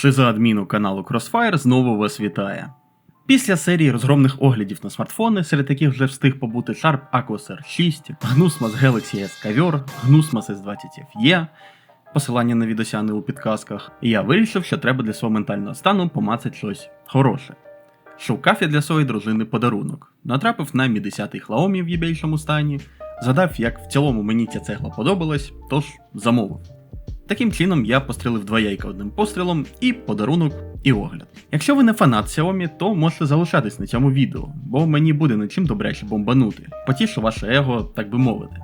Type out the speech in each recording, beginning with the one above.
Шизоадміну каналу Crossfire знову вас вітає. Після серії розгромних оглядів на смартфони, серед яких вже встиг побути Sharp Aquos R6, Gnusmas Galaxy S Caviar, Gnusmas S20 FE, посилання на відосяни у підказках, я вирішив, що треба для свого ментального стану помацати щось хороше. Шукав я для своєї дружини подарунок, натрапив на мі 10 Xiaomi в їбейшому стані, згадав, як в цілому мені ця цегла подобалась, тож замовив. Таким чином я пострілив два яйка одним пострілом і подарунок, і огляд. Якщо ви не фанат Xiaomi, то можете залишатись на цьому відео, бо мені буде над чим добряче бомбанути, потішу ваше его, так би мовити.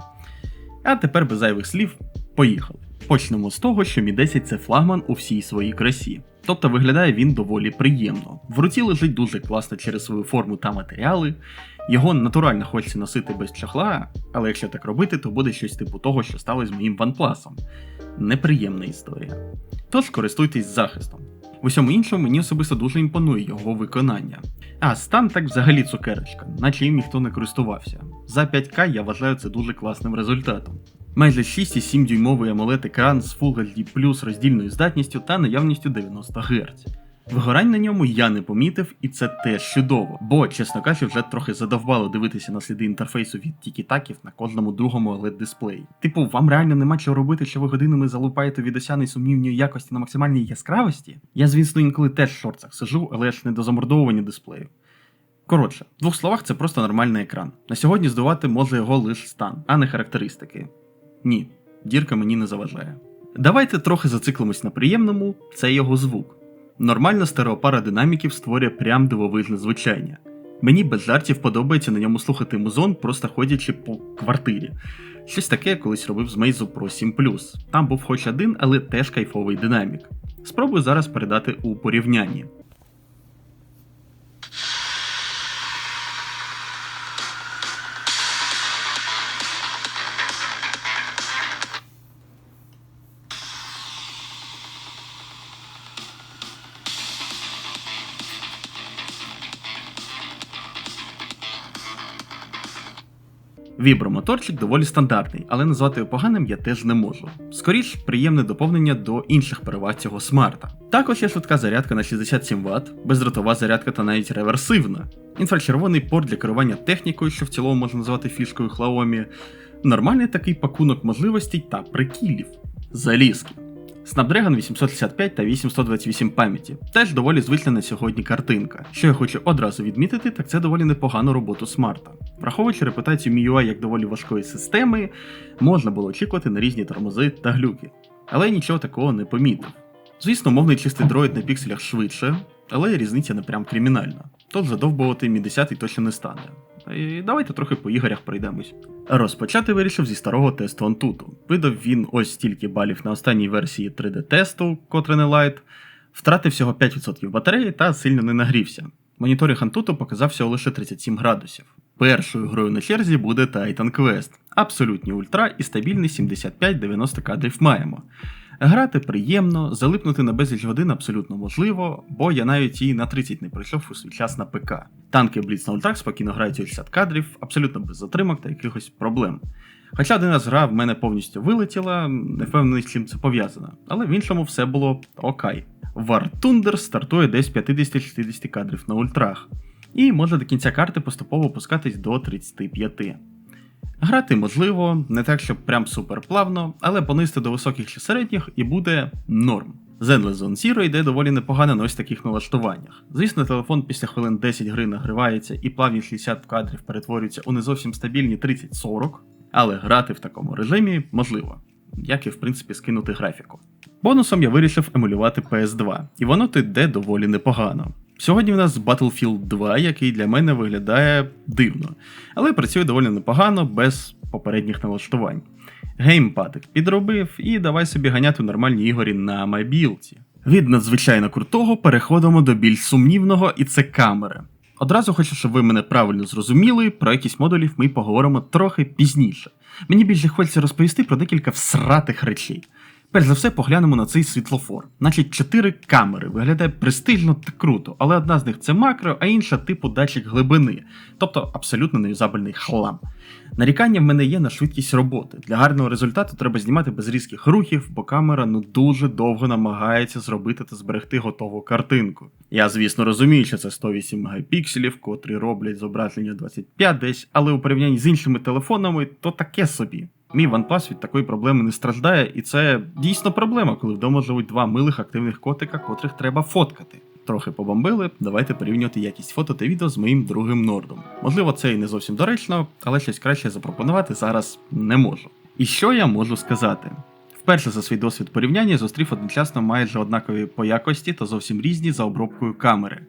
А тепер без зайвих слів, поїхали. Почнемо з того, що Mi 10 це флагман у всій своїй красі. Тобто виглядає він доволі приємно. В руці лежить дуже класно через свою форму та матеріали. Його натурально хочеться носити без чохла, але якщо так робити, то буде щось типу того, що сталося з моїм OnePlus. Неприємна історія. Тож користуйтесь захистом. В усьому іншому мені особисто дуже імпонує його виконання. А стан так взагалі цукерочка, наче їм ніхто не користувався. За 5К я вважаю це дуже класним результатом. Майже 6,7 дюймовий AMOLED екран з Full HD роздільною здатністю та наявністю 90 Гц. Вигорань на ньому я не помітив, і це теж чудово, бо, чесно кажучи, вже трохи задовбало дивитися на сліди інтерфейсу від тікітаків на кожному другому oled дисплеї. Типу, вам реально нема чого робити, що ви годинами залупаєте від осяни сумнівної якості на максимальній яскравості? Я, звісно, інколи теж в шорцах сижу, але ж не до замордовування дисплею. Коротше, в двох словах, це просто нормальний екран. На сьогодні здувати може його лише стан, а не характеристики. Ні, дірка мені не заважає. Давайте трохи зациклимось на приємному, це його звук. Нормальна стереопара динаміків створює прям дивовижне звучання. Мені без жартів подобається на ньому слухати музон, просто ходячи по квартирі. Щось таке я колись робив з Meizu Pro 7 Там був хоч один, але теж кайфовий динамік. Спробую зараз передати у порівнянні. Вібромоторчик доволі стандартний, але назвати його поганим я теж не можу. Скоріш, приємне доповнення до інших переваг цього смарта. Також є швидка зарядка на 67 Вт, бездротова зарядка та навіть реверсивна, інфрачервоний порт для керування технікою, що в цілому можна назвати фішкою Xiaomi, нормальний такий пакунок можливостей та прикілів. Залізки. Snapdragon 865 та 8128 пам'яті. Теж доволі звична на сьогодні картинка. Що я хочу одразу відмітити, так це доволі непогану роботу смарта. Враховуючи репутацію MIUI як доволі важкої системи, можна було очікувати на різні тормози та глюки. Але я нічого такого не помітив. Звісно, мовний чистий дроїд на пікселях швидше, але різниця не прям кримінальна. Тож задовбувати мі 10 точно не стане. І давайте трохи по ігорях пройдемось. Розпочати вирішив зі старого тесту Antutu. Видав він ось стільки балів на останній версії 3D-тесту, котре не лайт, втратив всього 5% батареї та сильно не нагрівся. Моніторинг Antutu показав всього лише 37 градусів. Першою грою на черзі буде Titan Quest. Абсолютні ультра і стабільний 75-90 кадрів маємо. Грати приємно, залипнути на безліч годин абсолютно можливо, бо я навіть і на 30 не пройшов у свій час на ПК. Танки Blitz на ультрах спокійно грають у 60 кадрів, абсолютно без затримок та якихось проблем. Хоча один раз гра в мене повністю вилетіла, не впевнений, з чим це пов'язано, але в іншому все було окей. War Thunder стартує десь 50-60 кадрів на ультрах, і може до кінця карти поступово опускатись до 35. Грати можливо, не так, щоб прям супер плавно, але понизити до високих чи середніх і буде норм. Zenless Zone Zero йде доволі непогано на ось таких налаштуваннях. Звісно, телефон після хвилин 10 гри нагривається і плавні 60 кадрів перетворюються у не зовсім стабільні 30-40, але грати в такому режимі можливо, як і в принципі скинути графіку. Бонусом я вирішив емулювати PS2, і воно йде доволі непогано. Сьогодні в нас Battlefield 2, який для мене виглядає дивно, але працює доволі непогано без попередніх налаштувань. Геймпадик підробив і давай собі ганяти нормальні ігорі на мобілці. Від надзвичайно крутого переходимо до більш сумнівного, і це камери. Одразу хочу, щоб ви мене правильно зрозуміли, про якісь модулів ми поговоримо трохи пізніше. Мені більше хочеться розповісти про декілька всратих речей. Перш за все поглянемо на цей світлофор. Значить, чотири камери виглядає престижно та круто, але одна з них це макро, а інша типу датчик глибини, тобто абсолютно неюзабельний хлам. Нарікання в мене є на швидкість роботи. Для гарного результату треба знімати без різких рухів, бо камера ну дуже довго намагається зробити та зберегти готову картинку. Я, звісно, розумію, що це 108 мегапікселів, котрі роблять зображення 25 десь, але у порівнянні з іншими телефонами то таке собі. Мій OnePlus від такої проблеми не страждає, і це дійсно проблема, коли вдома живуть два милих активних котика, котрих треба фоткати. Трохи побомбили, давайте порівнювати якість фото та відео з моїм другим нордом. Можливо, це і не зовсім доречно, але щось краще запропонувати зараз не можу. І що я можу сказати? Вперше за свій досвід порівняння зустрів одночасно майже однакові по якості та зовсім різні за обробкою камери.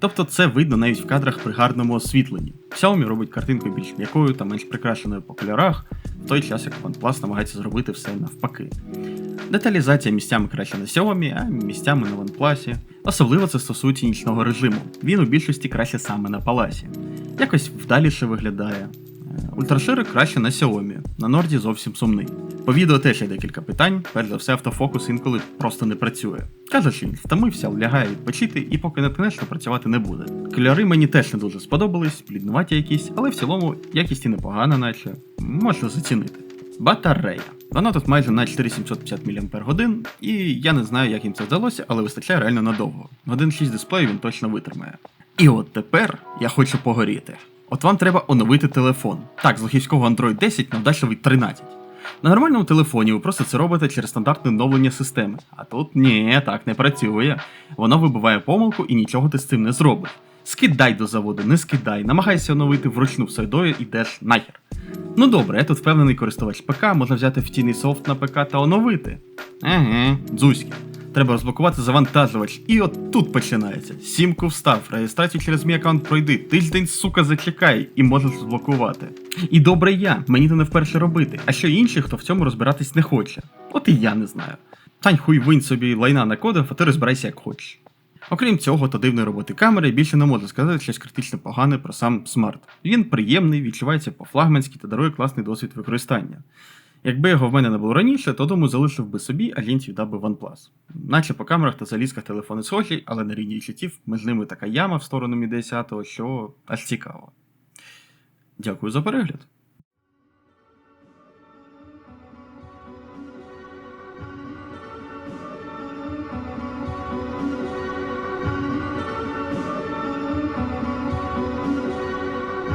Тобто це видно навіть в кадрах при гарному освітленні. Xiaomi робить картинку більш м'якою та менш прикрашеною по кольорах, в той час як OnePlus намагається зробити все навпаки. Деталізація місцями краще на Xiaomi, а місцями на OnePlus. Особливо це стосується нічного режиму. Він у більшості краще саме на Паласі. Якось вдаліше виглядає. Ультрашири краще на Xiaomi, на Норді зовсім сумний. По відео теж є декілька питань, перш за все автофокус інколи просто не працює. Каже, що він втомився, лягає відпочити і поки не ткнеш, то працювати не буде. Кольори мені теж не дуже сподобались, бліднуваті якісь, але в цілому якість і непогана, наче можна зацінити. Батарея. Вона тут майже на 4750 мАч, і я не знаю, як їм це вдалося, але вистачає реально надовго. Годин 6 дисплею він точно витримає. І от тепер я хочу погоріти. От вам треба оновити телефон. Так, з лохівського Android 10 на вдачливий 13. На нормальному телефоні ви просто це робите через стандартне оновлення системи. А тут ні, так не працює. Воно вибиває помилку і нічого ти з цим не зробиш. Скидай до заводу, не скидай, намагайся оновити вручну все одою, ідеш нахер. Ну добре, я тут впевнений користувач ПК, можна взяти офіційний софт на ПК та оновити. Еге, дзузьки. Треба розблокувати завантажувач. І от тут починається. Сімку встав, реєстрацію через мій аккаунт пройди, тиждень, сука, зачекай, і можеш розблокувати. І добре я, мені то не вперше робити, а ще інші, хто в цьому розбиратись не хоче. От і я не знаю. Тань хуй винь собі лайна на кодах, а ти розбирайся як хочеш. Окрім цього та дивної роботи камери, більше не можу сказати щось критично погане про сам смарт. Він приємний, відчувається по-флагманськи та дарує класний досвід використання. Якби його в мене не було раніше, то думаю, залишив би собі, а лінці OnePlus. Наче по камерах та залізках телефони схожі, але на рівні відчуттів між ними така яма в сторону Mi 10, що аж цікаво. Дякую за перегляд.